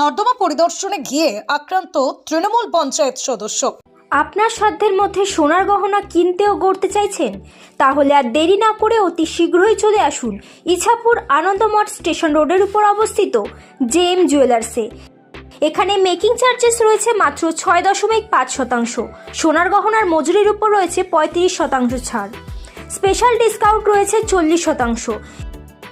নর্দমা পরিদর্শনে গিয়ে আক্রান্ত তৃণমূল পঞ্চায়েত সদস্য। আপনার সাধ্যের মধ্যে সোনার গহনা কিনতেও গড়তে চাইছেন? তাহলে আর দেরি না করে অতি শীঘ্রই চলে আসুন ইছাপুর আনন্দমঠ স্টেশন রোডের উপর অবস্থিত জে এম জুয়েলার্সে। এখানে মেকিং চার্জেস রয়েছে মাত্র ছয় দশমিক পাঁচ শতাংশ। সোনার গহনার মজুরির উপর রয়েছে পঁয়ত্রিশ শতাংশ ছাড়। স্পেশাল ডিসকাউন্ট রয়েছে চল্লিশ শতাংশ।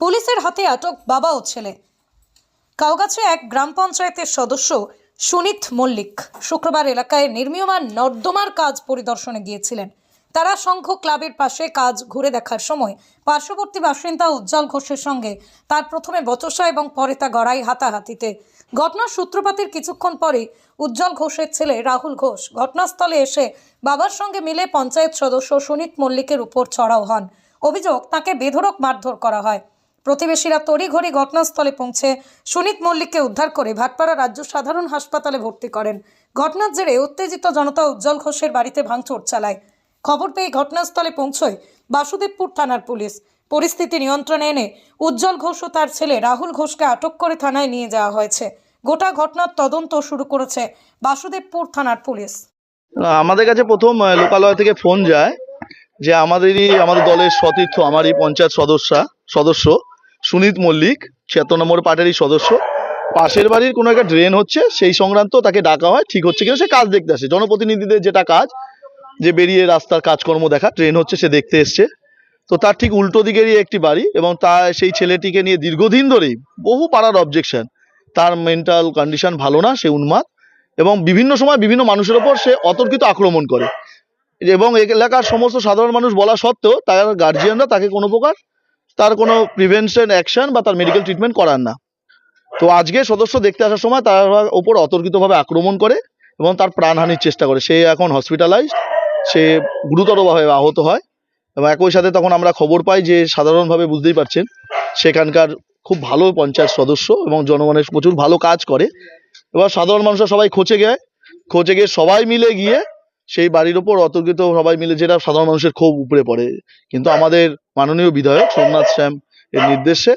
পুলিশের হাতে আটক বাবা ও ছেলে। কাউগাছে এক গ্রাম পঞ্চায়েতের সদস্য সুনীত মল্লিক শুক্রবার এলাকায় নির্মীয়মান নর্দমার কাজ পরিদর্শনে গিয়েছিলেন। তারা সংঘ ক্লাবের পাশে কাজ ঘুরে দেখার সময় পার্শ্ববর্তী বাসিন্দা উজ্জ্বল ঘোষের সঙ্গে তার প্রথমে বচসা এবং পরে তা গড়াই হাতাহাতিতে। ঘটনার সূত্রপাতের কিছুক্ষণ পরে উজ্জ্বল ঘোষের ছেলে রাহুল ঘোষ ঘটনাস্থলে এসে বাবার সঙ্গে মিলে পঞ্চায়েত সদস্য সুনীত মল্লিকের উপর চড়াও হন। অভিযোগ, তাকে বেধড়ক মারধর করা হয়। প্রতিবেশীরা তড়িঘড়ি ঘটনাস্থলে পৌঁছে সুনীত মল্লিককে উদ্ধার করে ভাটপাড়া রাজ্য সাধারণ হাসপাতালে ভর্তি করেন। ঘটনার জেরে উত্তেজিত জনতা উজ্জ্বল ঘোষের বাড়িতে ভাঙচুর চালায়। খবর পেয়ে ঘটনাস্থলে পৌঁছয় বাসুদেবপুর থানার পুলিশ। পরিস্থিতি নিয়ন্ত্রণে এনে উজ্জ্বল ঘোষ ও তার ছেলে রাহুল ঘোষকে আটক করে থানায় নিয়ে যাওয়া হয়েছে। গোটা ঘটনার তদন্ত শুরু করেছে বাসুদেবপুর থানার পুলিশ। আমাদের কাছে প্রথম লোকালয় থেকে ফোন যায় যে আমাদেরই, আমাদের দলের সতীর্থ, আমারই পঞ্চায়েত সদস্য সদস্য সুনীত মল্লিক, ছিয়াত্তর নম্বর পার্টিরই সদস্য। পাশের বাড়ির কোনো একটা ড্রেন হচ্ছে, সেই সংক্রান্ত তাকে ডাকা হয়, ঠিক হচ্ছে কিনা সে কাজ দেখতে আসে। জনপ্রতিনিধিদের যেটা কাজ, যে বেরিয়ে রাস্তার কাজকর্ম দেখা ট্রেন হচ্ছে, সে দেখতে এসছে। তো তার ঠিক উল্টো দিকেরই একটি বাড়ি এবং তা সেই ছেলেটিকে নিয়ে দীর্ঘদিন ধরেই বহু পাড়ার অবজেকশন তার মেন্টাল কন্ডিশন ভালো না, সে উন্মাদ এবং বিভিন্ন সময় বিভিন্ন মানুষের ওপর সে অতর্কিত আক্রমণ করে। এবং এলাকার সমস্ত সাধারণ মানুষ বলা সত্ত্বেও তার গার্জিয়ানরা তাকে কোনো প্রকার তার কোনো প্রিভেনশন অ্যাকশন বা তার মেডিকেল ট্রিটমেন্ট করার না। তো আজকে সদস্য দেখতে আসার সময় তার ওপর অতর্কিতভাবে আক্রমণ করে এবং তার প্রাণহানির চেষ্টা করে। সে এখন হসপিটালাইজড সে গুরুতরভাবে আহত হয় এবং একই সাথে তখন আমরা খবর পাই যে সাধারণভাবে বুঝতেই পারছেন, সেখানকার খুব ভালো পঞ্চায়েত সদস্য এবং জনগণের প্রচুর ভালো কাজ করে। এবার সাধারণ মানুষরা সবাই খোঁচে গিয়ে। খোঁচে গিয়ে সবাই মিলে গিয়ে সেই বাড়ির ওপর অতর্কিত সবাই মিলে যেটা সাধারণ মানুষের ক্ষোভ উপরে পড়ে। কিন্তু আমাদের মাননীয় বিধায়ক সোমনাথ শ্যাম এর নির্দেশে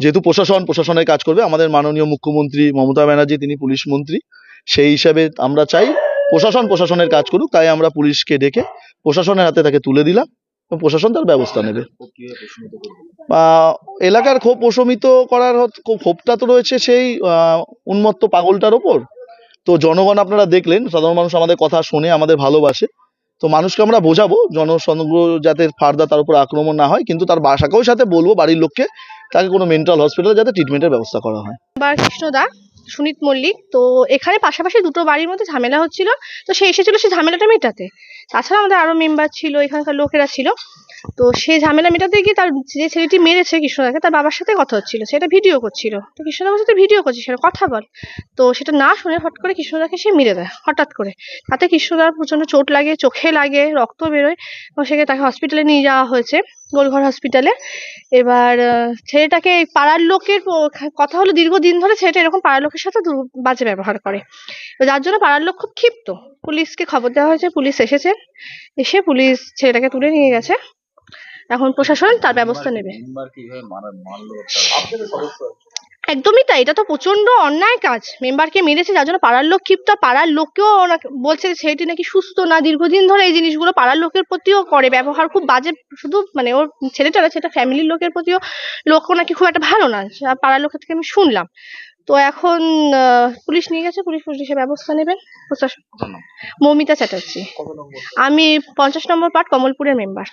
যেহেতু প্রশাসন প্রশাসনের কাজ করবে আমাদের মাননীয় মুখ্যমন্ত্রী মমতা ব্যানার্জি তিনি পুলিশ মন্ত্রী সেই হিসাবে আমরা চাই প্রশাসন প্রশাসনের কাজ করুক তাই আমরা পুলিশকে ডেকে প্রশাসনের হাতে তাকে তুলে দিলাম প্রশাসন তার ব্যবস্থা নেবে। আহ, এলাকার ক্ষোভ প্রশমিত করার ক্ষোভটা তো রয়েছে সেই উন্মত্ত পাগলটার ওপর। তো জনগণ আপনারা দেখলেন, সাধারণ মানুষ আমাদের কথা শুনে আমাদের ভালোবাসে। তো মানুষকে আমরা বোঝাবো জনসংগ্র যাতে ফার্দার তার উপর আক্রমণ না হয়, কিন্তু তার বাসাকেও সাথে বলব, বাড়ির লোককে তাকে কোনো মেন্টাল হসপিটালে যাতে ট্রিটমেন্টের ব্যবস্থা করা হয়। বা কৃষ্ণদা সুনীত মল্লিক, তো এখানে পাশাপাশি দুটো বাড়ির মধ্যে ঝামেলা হচ্ছিল, তো সে এসেছিল সেই ঝামেলাটা মেটাতে। তাছাড়া আমাদের আরও মেম্বার ছিল, এখানকার লোকেরা ছিল। তো সেই ঝামেলা মেটাতে গিয়ে তার যে ছেলেটি মেরেছে কৃষ্ণদাকে, তার বাবার সাথে কথা হচ্ছিল। সেটা ভিডিও করছিল। তো কৃষ্ণদা বলছে তুই ভিডিও করছিস সেটা কথা বল। তো সেটা না শুনে হট করে কৃষ্ণদাকে সে মেরে দেয়, হঠাৎ করে। তাতে কৃষ্ণদার প্রচণ্ড চোট লাগে, চোখে লাগে, রক্ত বেরোয়। এবং সেখানে তাকে হসপিটালে নিয়ে যাওয়া হয়েছে, গোলঘর হসপিটালে এবার ছেলেটাকে পাড়ার লোকের কথা হলো দীর্ঘদিন ধরে ছেলেটা এরকম পাড়ার লোকের সাথে বাজে ব্যবহার করে। যার জন্য পাড়ার লোক খুব ক্ষিপ্ত। পুলিশকে খবর দেওয়া হয়েছে, পুলিশ এসেছে। এসে পুলিশ ছেলেটাকে তুলে নিয়ে গেছে। এখন প্রশাসন তার ব্যবস্থা নেবে। একদমই তাই এটা তো প্রচণ্ড অন্যায় কাজ। মেম্বারকে মেরেছে যার জন্য পাড়ার লোক ক্ষিপ্ত পাড়ার লোককেও বলছে ছেলেটি নাকি সুস্থ না দীর্ঘদিন ধরে এই জিনিসগুলো পাড়ার লোকের প্রতিও করে। ব্যবহার খুব বাজে শুধু মানে ওর ছেলেটা না সেটা ফ্যামিলির লোকের প্রতিও লোক নাকি খুব একটা ভালো না। পাড়ার লোকের থেকে আমি শুনলাম। তো এখন পুলিশ নিয়ে গেছে পুলিশ পুলিশের ব্যবস্থা নেবেন। প্রশাসন মৌমিতা চ্যাটার্জি। আমি পঞ্চাশ নম্বর পার্ট কমলপুরের মেম্বার